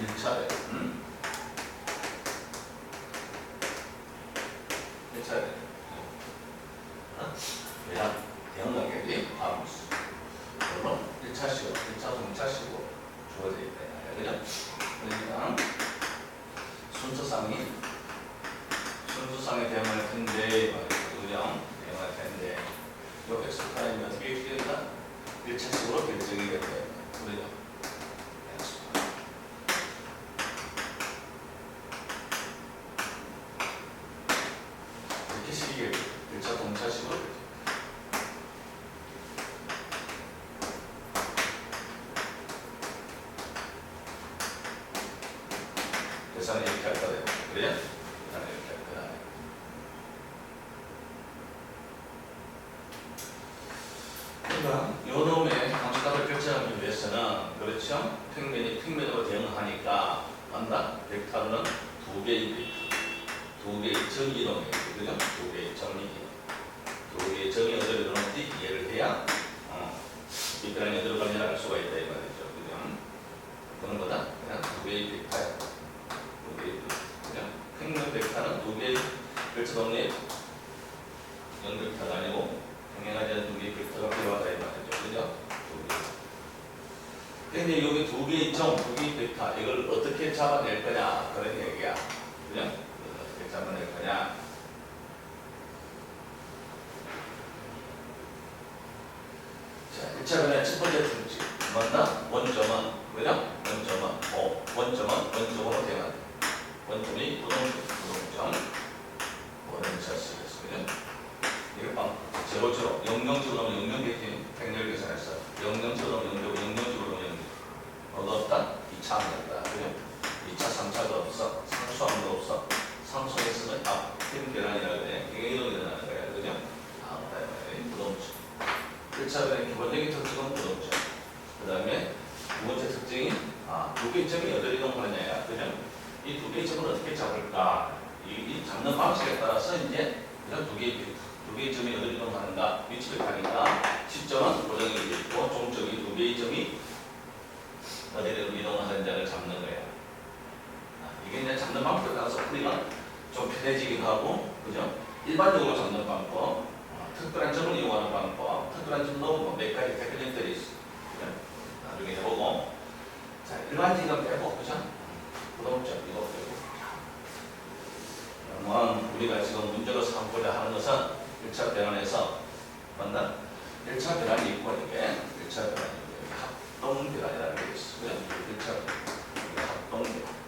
1차례. 응? 1차례. 어? 그냥 대형가격이 아무수. 물론 1차 시고, 1차, 2차 시고 주어져 있다. 그죠? 그러니까 순서상이 순서상에 대응할 텐데 말이죠. 그냥 대응할 텐데 요 x 프라임이 어떻게 되겠다? 1차식으로 결정이 되는 거예요. 그죠? x 프라임. 이렇게 식이겠죠. 1차 동차식으로 결정. 계산을 이렇게 할 거예요. 그래요? 계산을 이렇게 할 거다. 그러니까 요 놈의 함수값을 결정하기 위해서는 그렇죠? 평면이 평면으로 대응하니까 한다. 벡터는 두 개의 벡터, 두 개의 정이동이 그죠? 두 개의 정이, 두 개의 정이 어디로 들어오는지 이해를 해야 어, 이 변환이 어디로 가는지 알 수가 있다 이 말이죠. 그죠? 그런 거다. 그냥 두 개의 벡터야. 두 개의. 그죠? 평면 벡터는 두 개의 결정 동의 연벡터가 아니고 평행하지 않은 두 개의 벡터가 필요하다 이 말이죠. 그죠? 근데 여기 두 개의 점, 두 개의 벡터 이걸 어떻게 잡아낼 거냐 그런 얘기야. 그죠? 이걸 어떻게 잡아낼 거냐. 자, 1차 변의 첫 번째 특징. 맞나? 원점은, 그죠? 원점은, 어, 원점은 원점으로 대응한다. 원점이 부동, 부동점, 원차식이었어. 그죠? 이거 방, 제로처럼, 영영식으로 하면 영영계팀, 백렬 계산했어. 영영식으로 하면 영영, 영영식으로 하면 영영. 얻었다? 2차 한다. 그죠? 2차, 3차도 없어. 상수함도 없어. 상수에서는 앞, 팀 계란이라고 해. 이게 이동이 일어나는 거야. 그죠? 아, 그다음에 부동점. 1차 변의 기본적인 특징은 부동점. 그 다음에 두 번째 특징이 아, 두 개의 점이 어디로 이동하느냐야. 그죠? 이 두 개의 점을 어떻게 잡을까? 이, 이 잡는 방식에 따라서 이제 두 개의 두 개의 점이 어디로 이동하는가 위치를 가니까 시점은 고정이 되어 있고 종점이 두 개의 점이 어디로 이동하는지를 잡는 거예요. 아, 이게 이제 잡는 방법에 따라서 우리가 좀 편해지기도 하고, 그죠? 일반적으로 잡는 방법, 어, 특별한 점을 이용하는 방법, 특별한 점도 뭐몇 가지. 그죠? 나중에 해보고, 자 일반적인 빼고, 그죠? 부동점 이거 빼고. 그러면 우리가 지금 문제로 삼고자 하는 것은 1차 변환에서 맞나? 1차 변환이 있고 이게 1차 변환이 이게 합동 변환이라는 게 있어. 그죠? 1차 합동 변환.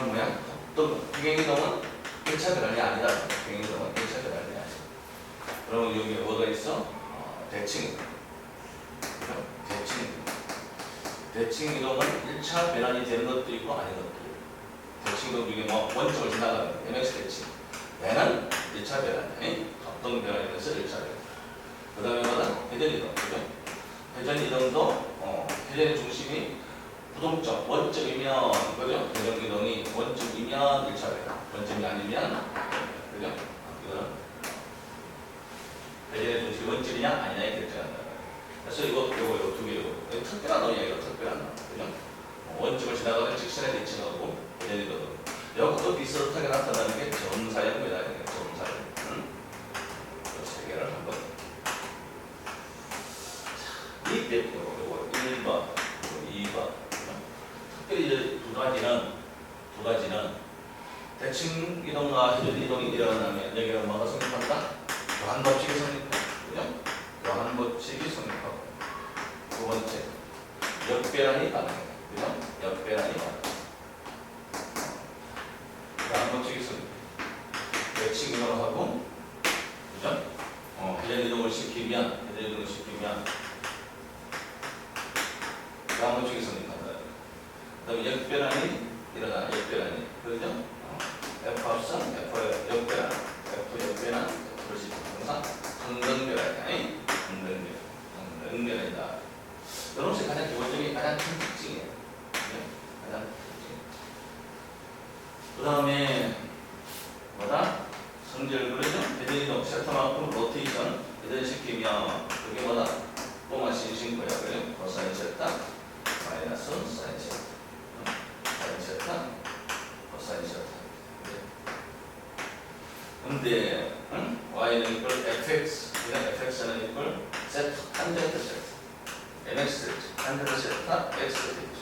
다음 뭐야? 합동 평행이동은 1차 변환이 아니다. 평행이동은 1차 변환이 아니다. 그럼 여기 뭐가 있어? 어, 대칭. 대칭. 대칭 이동은 1차 변환이 되는 것도 있고 아닌 것도 있고 대칭 이동 중에 뭐 원점을 지나가는 MX 대칭 얘는 1차 변환이 합동 변환이면서 1차 변환 그 다음에 뭐다? 회전 이동 그죠? 회전 이동도 어, 회전의 중심이 부동점 원점이면 그죠? 원점이면 1차 변환 원점이 아니면 그죠? 어, 이거는 회전의 중심이 원점이냐 아니냐에 결정한다 그래서 이거 이거 이거 두 이거 특별한 이거 특별한 놈 그죠? 어, 원점을 지나가는 직선에 대칭하고 얘네도 이것도 비슷하게 나타나는 게 점사형입니다. 이게 점사형 응? 이세 개를 한번 자, 이 대표 이거 1번 그리고 2번 특별히 이제 두 가지는 두 가지는 대칭 이동과 회전 이동이 일어나면 여기는 뭐가 성립한다? 교환 법칙이 그죠? 교환 법칙이 성립하고 두 번째 역배란이 가능해요. 역배란이 가능. 교환 법칙이 성립. 대칭 이동을 하고 그죠? 어, 회전 이동을 시키면 회전 이동을 시키면 교환 법칙이 성립한 다. 그다음에 역배란이 일어나 역배란이 그죠? 근데 응? y는 이걸 fx fx는 이걸 z 탄젠트 z. mx 됐지 탄젠트 z x 됐지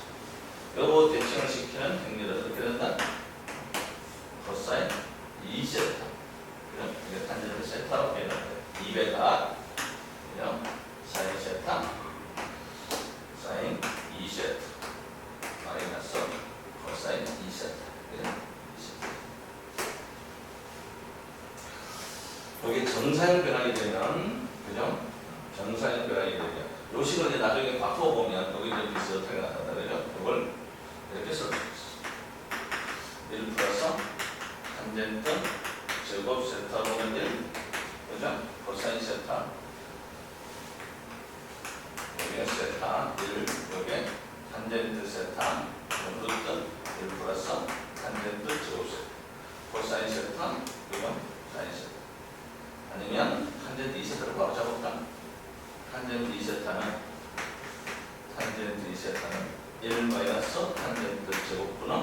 요거 대칭을 시키는 정리를 이렇게 된다? 이제 나중에 바꿔 보면 여기 좀 비슷하게 나타난다. 그죠? 이걸 이렇게 있어 1 플러스 탄젠트 제곱 세타 보면 1 그죠? 코사인 세타 여기에 세타 1 여기에 탄젠트 세타 루트 1 플러스 탄젠트 제곱 세타 코사인 세타 이거 사인 세타 아니면 탄젠트 2세타를 바로 잡을까? 탄젠트 2세타는 탄젠트 2세타는 1 마이너스 탄젠트 제곱분은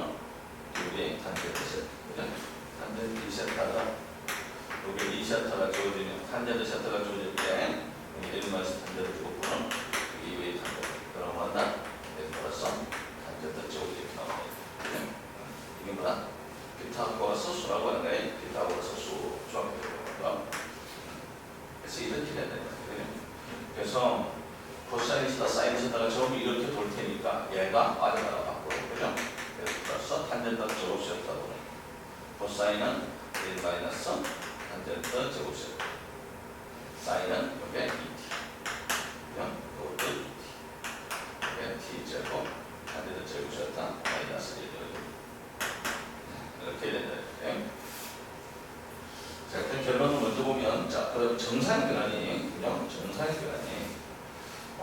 2의 탄젠트 세타 그죠? 탄젠트 2세타가 여기 2세타가 주어지면 탄젠트 세타가 주어질 때1 마이너스 탄젠트 제곱분은 2의 탄젠트 그럼 뭐다? 1 플러스 탄젠트 제곱 이렇게 그죠? 이게 뭐다? 피타고라스 수라고 하는 거예요 피타고라스 수 조합해 보는 그래서 이렇게 되는 거예요. 그래서 코사인이다 사인이다가 전부 이렇게 돌 테니까 얘가 아래다가 바꾸고 그죠? 그래서 탄젠트 제곱 세타고 코사인은 1 마이너스 탄젠트 제곱 세타 사인은 이게 2t 그죠? 이것도 2t 이게 t 제곱 탄젠트 제곱 세타 마이너스 1 이렇게. 된다 이렇게 자, 일단 결론을 먼저 보면, 자, 그럼 정사형 변환이, 그냥 정사형 변환이,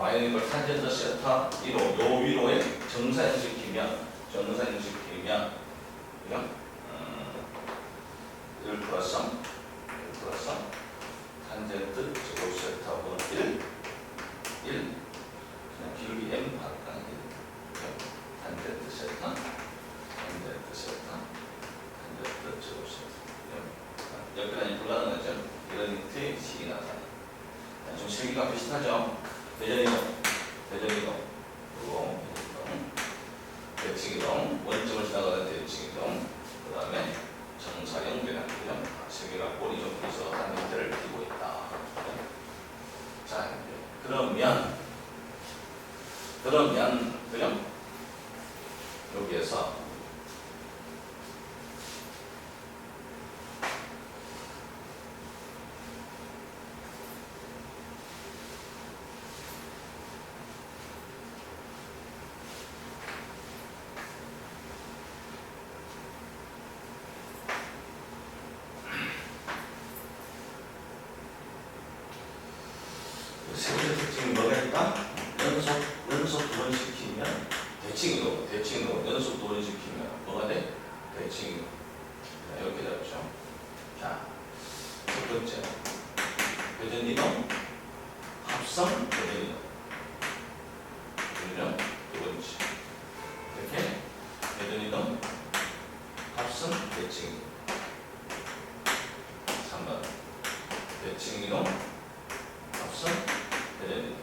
y는 걸 탄젠트 세타 위로, 요 위로에 정사형 시키면, 그냥, 음, 1 플러스 1 플러스 탄젠트 제곱 세타분 1, 1, 그냥 길이 m 할까? 1, 탄젠트 세타, 탄젠트 세타, 탄젠트 제곱 세타. 옆에는 불가능하죠. 이런 힌트의 식이 나타나. 좀 실기가 비슷하죠. 대전이동, 대전이동, 그리고 이동, 대칭이동, 원점을 지나가는 대칭이동, 그 다음에 정사형 변환이죠. 실기가 꼬리 좀 해서 한 힌트를 띄고 있다. 자, 그러면, 그러면, 그죠? 여기에서 뭐가 있다? 연속, 연속 두번 시키면 대칭이고, 대칭이고, 연속 두번 시키면 뭐가 돼? 대칭이고. 자, 이렇게 잡죠. 자, 첫 번째. 회전 이동, 합성, 회전 이동. 그죠? 두 번째. 이렇게 회전 이동, 합성, 대칭이동. 3번. 대칭 이동, 합성, 대전이동.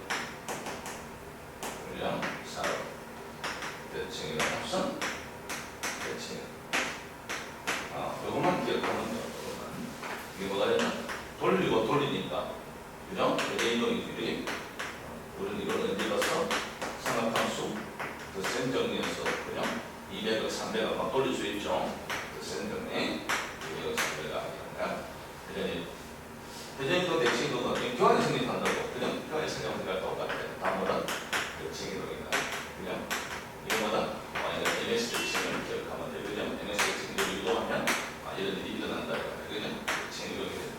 그냥 사로 대칭이랑 합성 대칭 아 요것만 기억하면 돼요 요것만 이게 뭐가 되냐 돌리고 돌리니까 그죠? 대전이동이 길이 우리는 이걸 언제 봤어? 삼각함수 그 센 정리에서 그죠? 200을 300을 막 돌릴 수 있죠 그 센 정리 200을 300을 아니라 대전이 대전이동 대칭이동은 교환이 성립한다고 그냥 교환이 성립하니까 똑같아 다음은 대칭이동이다 그냥 이거보다 만약에 MS 대칭을 기억하면 돼 그냥 MS 대칭을 유도하면 아, 이런 일이 일어난다 그냥 대칭이동이 돼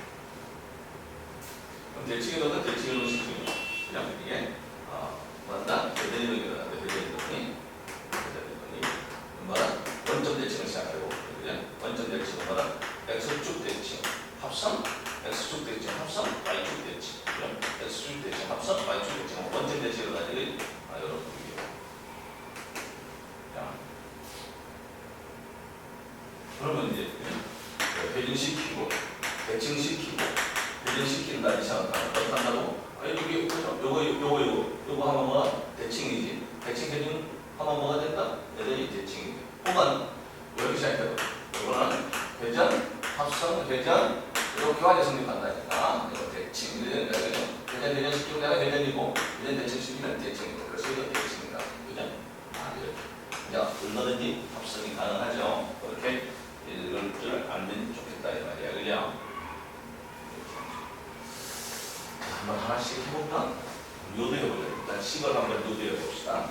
그럼 대칭이동은 대칭이동 시키면 그냥 이게 아, 뭐다 대전이동이 일어난다 대전이동이 대전이동이 뭐라 원점 대칭을 시작하고 그냥 원점 대칭은 뭐라 X축 대칭 합성 X축 대칭 합성 Y축 대칭 그럼 X축 대칭 합성 Y축 대칭 원점 대칭을 가지고 아 여러분 이게 자 그러면 이제 회전시키고 대칭시키고 대전시킨다 이 생각하면 어떻게 한다고? 아 여기 그죠? 요거 요거 요거 요거 하면 뭐가 대칭이지. 대칭 하면 뭐가 된다? 여전히 대칭이 돼. 혹은 이렇게 생각해봐. 요거는 대전 합성 대전 이렇게 교환이 성립한다니까. 이거 대칭 된다 그죠? 대전 대전 시키면 내가 대전이고 대전 대칭 시키면 대칭이고 그래서 이거 대칭이다. 그죠? 아 이렇게. 야 얼마든지 합성이 가능하죠. 그렇게 이럴 줄 알면 좋겠다 이 말이야. 그죠? 한번 하나씩 해볼까? 요도 해볼래. 일단 식을 한번 요도 해봅시다.